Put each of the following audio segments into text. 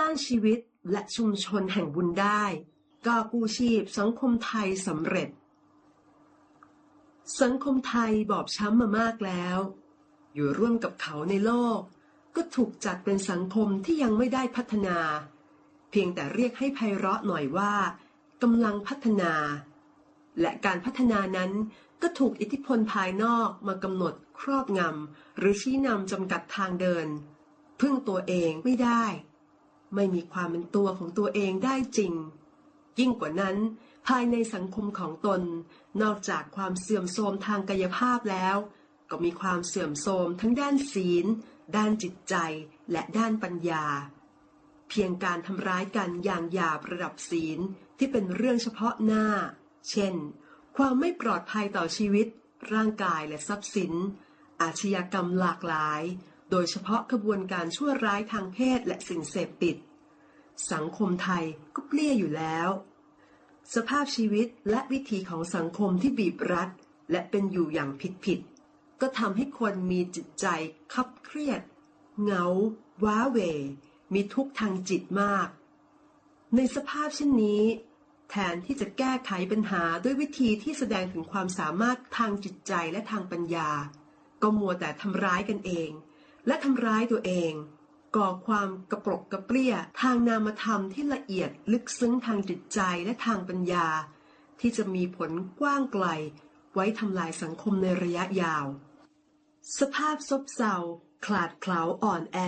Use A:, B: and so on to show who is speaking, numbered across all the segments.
A: ร้างชีวิตและชุมชนแห่งบุญได้ ก็กู้ชีพสังคมไทยสำเร็จ สังคมไทยบอบช้ำมามากแล้ว อยู่ร่วมกับเขาในโลก ก็ถูกจัดเป็นสังคมที่ยังไม่ได้พัฒนา เพียงแต่เรียกให้ไพเราะหน่อยว่ากำลังพัฒนา และการพัฒนานั้นก็ถูกอิทธิพลภายนอกมากำหนดครอบงำหรือชี้นำจำกัดทางเดิน พึ่งตัวเองไม่ได้ ไม่มีความเป็นตัวของตัวเองได้จริง ยิ่งกว่านั้น ภายในสังคมของตน นอกจากความเสื่อมโทรมทางกายภาพแล้ว ก็มีความเสื่อมโทรมทั้งด้านศีล ด้านจิตใจและด้านปัญญา เพียงการทำร้ายกันอย่างหยาบระดับศีลที่เป็นเรื่องเฉพาะหน้า เช่น ความไม่ปลอดภัยต่อชีวิต ร่างกายและทรัพย์สิน อาชญากรรมหลากหลาย โดยเฉพาะขบวนการชั่วร้ายทางเพศและสิ่งเสพติด สังคมไทยก็เปลี่ยอยู่แล้ว สภาพชีวิตและวิถีของสังคมที่บีบรัด และเป็นอยู่อย่างผิดผิดๆก็ทำให้คนมีจิตใจคับเครียด เหงา ว้าเหวมีทุกข์ทางจิตมาก ในสภาพเช่นนี้ แทนที่จะแก้ไขปัญหาด้วยวิธีที่แสดงถึงความสามารถทางจิตใจและทางปัญญา ก็มัวแต่ทำร้ายกันเอง และทำร้ายตัวเอง ก่อความกระปรกกระเปรี้ยทางนามธรรมที่ละเอียดลึกซึ้งทางจิตใจและทางปัญญา ที่จะมีผลกว้างไกล ไว้ทำลายสังคมในระยะยาว สภาพซบเซาขลาดเขลาอ่อนแอ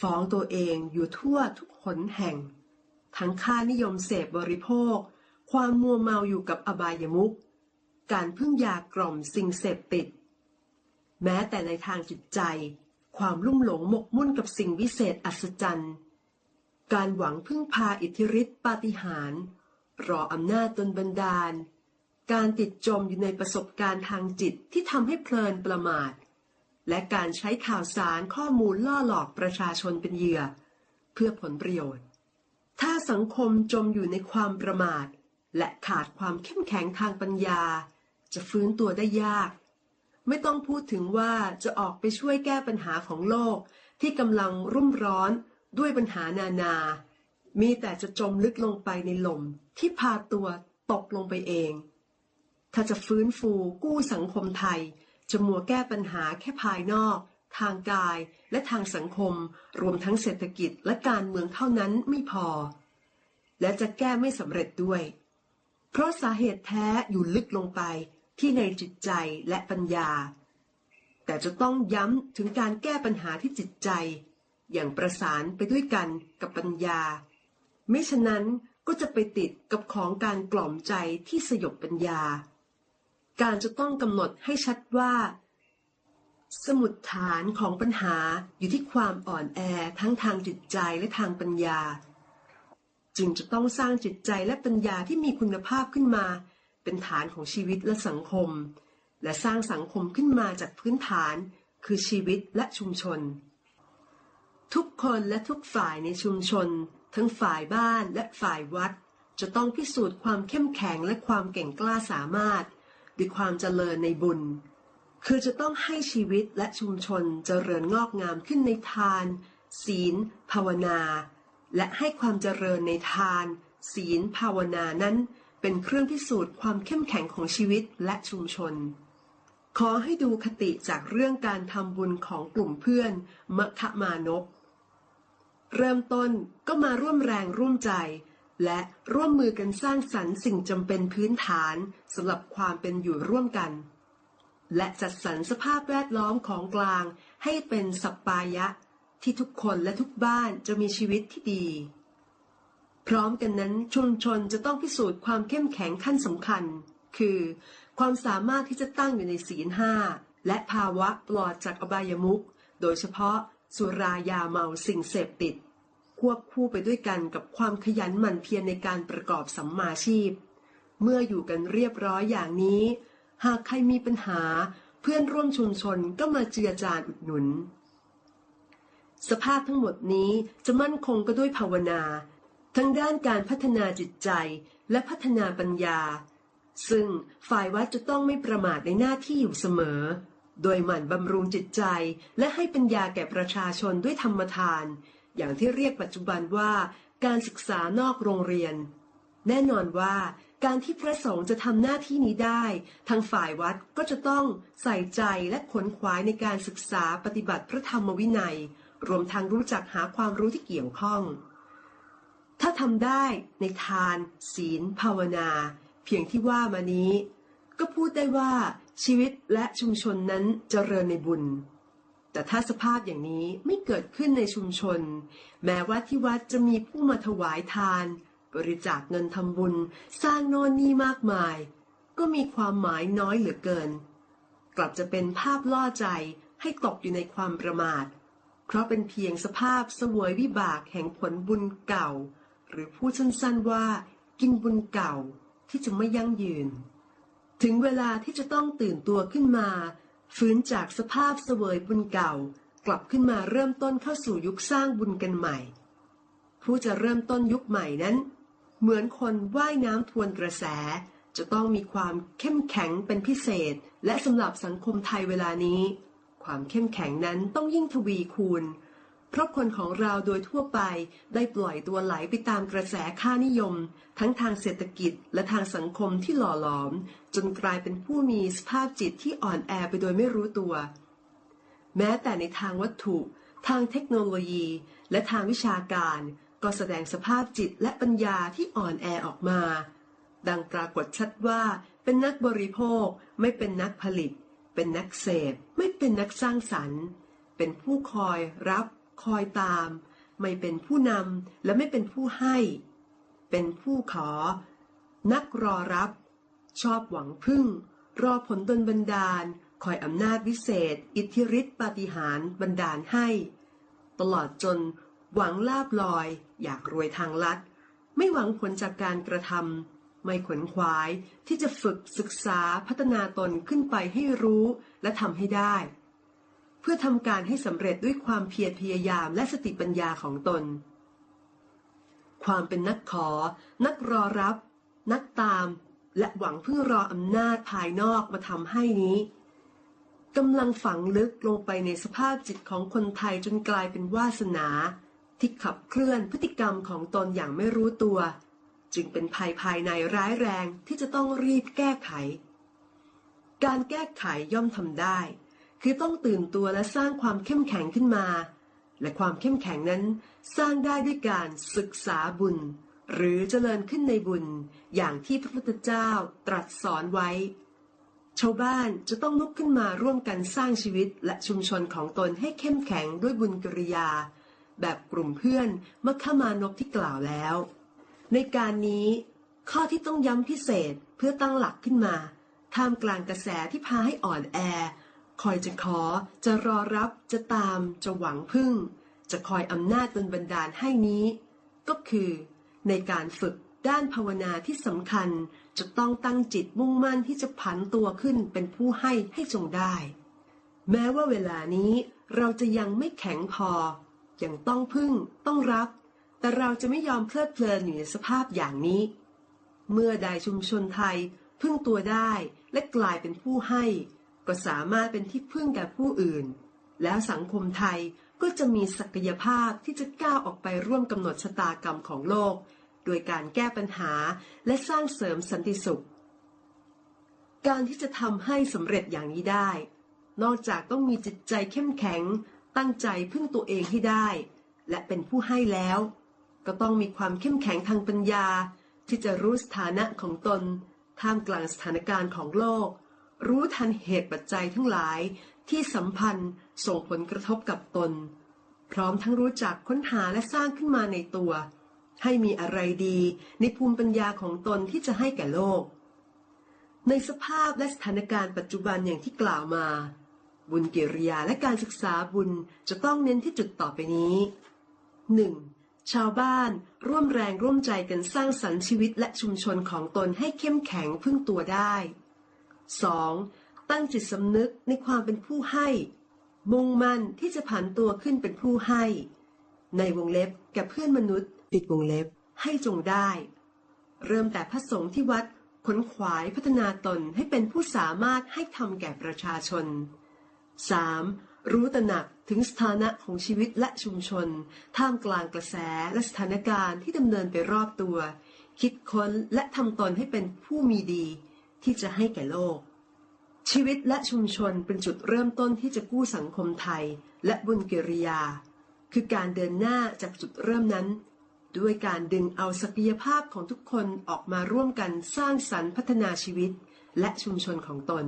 A: ฟ้องตัวเองอยู่ทั่วทุกหนแห่ง ทั้งค่านิยมเสพบริโภค ความมัวเมาอยู่กับอบายมุขการพึ่งยากล่อมสิ่งเสพติด แม้แต่ในทางจิตใจ ความลุ่มหลงหมกมุ่นกับสิ่งวิเศษอัศจรรย์ การหวังพึ่งพาอิทธิฤทธิปาฏิหาริย์รออำนาจตนบันดาล การติดจมอยู่ในประสบการณ์ทางจิตที่ทำให้เพลินประมาท และการใช้ข่าวสารข้อมูลล่อหลอกประชาชนเป็นเหยื่อ เพื่อผลประโยชน์ ถ้าสังคมจมอยู่ในความประมาท และขาดความเข้มแข็งทางปัญญา จะฟื้นตัวได้ยาก ไม่ต้องพูดถึงว่าจะออกไปช่วยแก้ปัญหาของโลก ที่กำลังรุ่มร้อนด้วยปัญหานานา มีแต่จะจมลึกลงไปในหล่มที่พาตัวตกลงไปเอง ถ้าจะฟื้นฟูกู้สังคมไทย จะมัวแก้ปัญหาแค่ภายนอก ทางกายและทางสังคม รวมทั้งเศรษฐกิจและการเมืองเท่านั้นไม่พอ และจะแก้ไม่สำเร็จด้วย เพราะสาเหตุแท้อยู่ลึกลงไป ที่ในจิตใจและปัญญา แต่จะต้องย้ำถึงการแก้ปัญหาที่จิตใจ อย่างประสานไปด้วยกันกับปัญญา ไม่ฉะนั้นก็จะไปติดกับของการกล่อมใจที่สยบปัญญา การจะต้องกำหนดให้ชัดว่า สมุดฐานของปัญหาอยู่ที่ความอ่อนแอทั้งทางจิตใจและทางปัญญา จึงจะต้องสร้างจิตใจและปัญญาที่มีคุณภาพขึ้นมา เป็นฐานของชีวิตและสังคม และสร้างสังคมขึ้นมาจากพื้นฐาน คือชีวิตและชุมชน ทุกคนและทุกฝ่ายในชุมชน ทั้งฝ่ายบ้านและฝ่ายวัด จะต้องพิสูจน์ความเข้มแข็งและความเก่งกล้าสามารถด้วยความเจริญในบุญ คือจะต้องให้ชีวิตและชุมชนเจริญงอกงามขึ้นในทาน ศีล ภาวนา และให้ความเจริญในทาน ศีล ภาวนานั้น เป็นเครื่องพิสูจน์ความเข้มแข็งของชีวิตและชุมชน ขอให้ดูคติจากเรื่องการทำบุญของกลุ่มเพื่อนมะคะมานพเริ่มต้นก็มาร่วมแรงร่วมใจ และร่วมมือกันสร้างสรรค์สิ่งจำเป็นพื้นฐานสำหรับความเป็นอยู่ร่วมกัน และจัดสรรสภาพแวดล้อมของกลางให้เป็นสัปปายะ ที่ทุกคนและทุกบ้านจะมีชีวิตที่ดี พร้อมกันนั้นชุมชนจะต้องพิสูจน์ความเข้มแข็งขั้นสำคัญ คือ ความสามารถที่จะตั้งอยู่ในศีลห้าและภาวะปลอดจากอบายมุขโดยเฉพาะสุรายาเมาสิ่งเสพติด ควบคู่ไปด้วยกันกับความขยันหมั่นเพียรในการประกอบสัมมาชีพ เมื่ออยู่กันเรียบร้อยอย่างนี้ หากใครมีปัญหาเพื่อนร่วมชุมชนก็มาเจือจานอุดหนุน สภาพทั้งหมดนี้จะมั่นคงก็ด้วยภาวนา ทั้งด้านการพัฒนาจิตใจและพัฒนาปัญญา ซึ่งฝ่ายวัดจะต้องไม่ประมาทในหน้าที่อยู่เสมอ โดยหมั่นบำรุงจิตใจและให้ปัญญาแก่ประชาชนด้วยธรรมทาน อย่างที่เรียกปัจจุบันว่าการศึกษานอกโรงเรียน แน่นอนว่าการที่พระสงฆ์จะทำหน้าที่นี้ได้ ทางฝ่ายวัดก็จะต้องใส่ใจและขนขวายในการศึกษาปฏิบัติพระธรรมวินัย รวมทั้งรู้จักหาความรู้ที่เกี่ยวข้อง ถ้าทำได้ในทาน ศีล ภาวนา เพียงที่ว่ามานี้ ก็พูดได้ว่าชีวิตและชุมชนนั้นเจริญในบุญ แต่ถ้าสภาพอย่างนี้ไม่เกิดขึ้นในชุมชน แม้ว่าที่วัดจะมีผู้มาถวายทาน บริจาคเงินทำบุญ สร้างโน่นนี่มากมาย ก็มีความหมายน้อยเหลือเกิน กลับจะเป็นภาพล่อใจให้ตกอยู่ในความประมาท เพราะเป็นเพียงสภาพเสวยวิบากแห่งผลบุญเก่า หรือพูดสั้นๆว่า กินบุญเก่าที่จะไม่ยั่งยืน ถึงเวลาที่จะต้องตื่นตัวขึ้นมาฟื้นจากสภาพเสวยบุญเก่า กลับขึ้นมาเริ่มต้นเข้าสู่ยุคสร้างบุญกันใหม่ ผู้จะเริ่มต้นยุคใหม่นั้น เหมือนคนว่ายน้ำทวนกระแส จะต้องมีความเข้มแข็งเป็นพิเศษ และสำหรับสังคมไทยเวลานี้ ความเข้มแข็งนั้นต้องยิ่งทวีคูณ เพราะคนของเราโดยทั่วไปได้ปล่อยตัวไหลไปตามกระแสค่านิยม ทั้งทางเศรษฐกิจและทางสังคมที่หล่อหลอม จนกลายเป็นผู้มีสภาพจิตที่อ่อนแอไปโดยไม่รู้ตัว แม้แต่ในทางวัตถุ ทางเทคโนโลยี และทางวิชาการ ก็แสดงสภาพจิตและปัญญาที่อ่อนแอออกมา ดังปรากฏชัดว่าเป็นนักบริโภคไม่เป็นนักผลิต เป็นนักเสพไม่เป็นนักสร้างสรรค์ เป็นผู้คอยรับ คอยตาม ไม่เป็นผู้นำและไม่เป็นผู้ให้ เป็นผู้ขอ นักรอรับ ชอบหวังพึ่ง รอผลดลบันดาล คอยอำนาจวิเศษ อิทธิฤทธิปาฏิหาริย์บันดาลให้ ตลอดจน หวังลาบลอย อยากรวยทางลัด ไม่หวังผลจากการกระทำไม่ขวนขวายที่จะฝึกศึกษาพัฒนาตนขึ้นไปให้รู้และทำให้ได้ พื่อทำการให้สำเร็จด้วยความเพียรพยายามและสติปัญญาของตน ความเป็นนักขอ นักรอรับ นักตาม และหวังเพื่อรออำนาจภายนอกมาทำให้นี้กำลังฝังลึกลงไปในสภาพจิตของคนไทยจนกลายเป็นวาสนา ที่ขับเคลื่อนพฤติกรรมของตนอย่างไม่รู้ตัว จึงเป็นภัยภายในร้ายแรงที่จะต้องรีบแก้ไข การแก้ไขย่อมทำได้ คือต้องตื่นตัวและสร้างความเข้มแข็งขึ้นมา และความเข้มแข็งนั้นสร้างได้ด้วยการศึกษาบุญ หรือเจริญขึ้นในบุญ อย่างที่พระพุทธเจ้าตรัสสอนไว้ ชาวบ้านจะต้องลุกขึ้นมาร่วมกันสร้างชีวิตและชุมชนของตนให้เข้มแข็งด้วยบุญกิริยา แบบกลุ่มเพื่อนมัคคมานพที่กล่าวแล้ว ในการนี้ข้อที่ต้องย้ำพิเศษเพื่อตั้งหลักขึ้นมา ท่ามกลางกระแสที่พาให้อ่อนแอ คอยจะขอ จะรอรับ จะตาม จะหวังพึ่ง จะคอยอำนาจดลบันดาลให้นี้ ก็คือ ในการฝึกด้านภาวนาที่สำคัญจะต้องตั้งจิตมุ่งมั่นที่จะผันตัวขึ้นเป็นผู้ให้ให้จงได้ แม้ว่าเวลานี้เราจะยังไม่แข็งพอ ยังต้องพึ่ง ต้องรับ แต่เราจะไม่ยอมเพลิดเพลินอยู่ในสภาพอย่างนี้ เมื่อใดชุมชนไทยพึ่งตัวได้และกลายเป็นผู้ให้ ก็สามารถเป็นที่พึ่งแก่ผู้อื่น แล้วสังคมไทยก็จะมีศักยภาพที่จะก้าวออกไปร่วมกำหนดชะตากรรมของโลก โดยการแก้ปัญหาและสร้างเสริมสันติสุข การที่จะทำให้สำเร็จอย่างนี้ได้ นอกจากต้องมีจิตใจเข้มแข็ง ตั้งใจพึ่งตัวเองให้ได้ และเป็นผู้ให้แล้ว ก็ต้องมีความเข้มแข็งทางปัญญา ที่จะรู้สถานะของตนท่ามกลางสถานการณ์ของโลก รู้ทันเหตุปัจจัยทั้งหลายที่สัมพันธ์ส่งผลกระทบกับตน พร้อมทั้งรู้จักค้นหาและสร้างขึ้นมาในตัว ให้มีอะไรดีในภูมิปัญญาของตนที่จะให้แก่โลก ในสภาพและสถานการณ์ปัจจุบันอย่างที่กล่าวมา บุญกิริยาและการศึกษาบุญจะต้องเน้นที่จุดต่อไปนี้ 1. ชาวบ้านร่วมแรงร่วมใจกันสร้างสรรค์ชีวิตและชุมชนของตนให้เข้มแข็งพึ่งตัวได้ 2. ตั้งจิตสำนึกในความเป็นผู้ให้ มุ่งมั่นที่จะผันตัวขึ้นเป็นผู้ให้ ในวงเล็บแก่เพื่อนมนุษย์ปิดวงเล็บให้จงได้ เริ่มแต่พระสงฆ์ที่วัดขนขวายพัฒนาตนให้เป็นผู้สามารถให้ทำแก่ประชาชน 3. รู้ตระหนักถึงสถานะของชีวิตและชุมชน ท่ามกลางกระแสและสถานการณ์ที่ดำเนินไปรอบตัว คิดค้นและทำตนให้เป็นผู้มีดี ที่จะให้แก่โลก ชีวิตและชุมชนเป็นจุดเริ่มต้นที่จะกู้สังคมไทยและบุญกิริยา คือการเดินหน้าจากจุดเริ่มนั้น ด้วยการดึงเอาศักยภาพของทุกคนออกมาร่วมกันสร้างสรรค์พัฒนาชีวิตและชุมชนของตน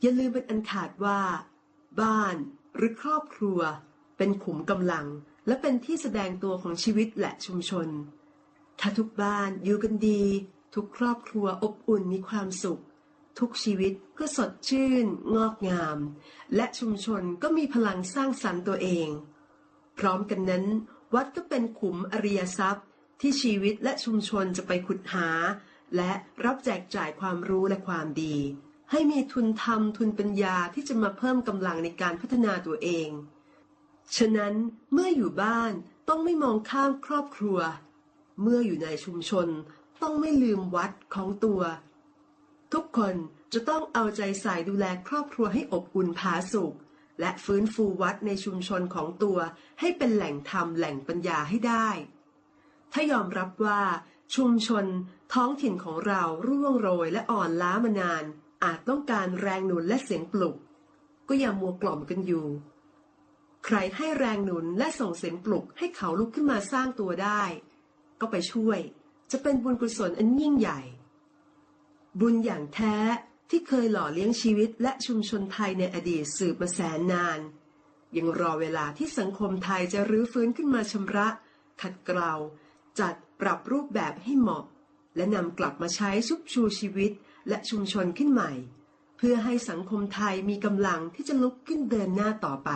A: อย่าลืมเป็นอันขาดว่า บ้านหรือครอบครัว เป็นขุมกำลังและเป็นที่แสดงตัวของชีวิตและชุมชน ถ้าทุกบ้านอยู่กันดี ทุกครอบครัวอบอุ่นมีความสุข ทุกชีวิตก็สดชื่น งอกงาม และชุมชนก็มีพลังสร้างสรรค์ตัวเอง พร้อมกันนั้น วัดก็เป็นขุมอริยทรัพย์ ที่ชีวิตและชุมชนจะไปขุดหา และรับแจกจ่ายความรู้และความดี ให้มีทุนธรรมทุนปัญญาที่จะมาเพิ่มกำลังในการพัฒนาตัวเอง ฉะนั้นเมื่ออยู่บ้านต้องไม่มองข้ามครอบครัว เมื่ออยู่ในชุมชน ต้องไม่ลืมวัดของตัว ทุกคนจะต้องเอาใจใส่ดูแลครอบครัวให้อบอุ่นผาสุกและฟื้นฟูวัดในชุมชนของตัว ให้เป็นแหล่งธรรมแหล่งปัญญาให้ได้ ถ้ายอมรับว่าชุมชนท้องถิ่นของเราร่วงโรยและอ่อนล้ามานาน อาจต้องการแรงหนุนและเสียงปลุก ก็อย่ามัวกล่อมกันอยู่ ใครให้แรงหนุนและส่งเสียงปลุกให้เขาลุกขึ้นมาสร้างตัวได้ ก็ไปช่วย จะเป็นบุญกุศลอันยิ่งใหญ่ บุญอย่างแท้ที่เคยหล่อเลี้ยงชีวิตและชุมชนไทยในอดีตสืบมาแสนนาน ยังรอเวลาที่สังคมไทยจะรื้อฟื้นขึ้นมาชำระ ขัดเกลาจัดปรับรูปแบบให้เหมาะ และนำกลับมาใช้ชุบชูชีวิตและชุมชนขึ้นใหม่ เพื่อให้สังคมไทยมีกำลังที่จะลุกขึ้นเดินหน้าต่อไป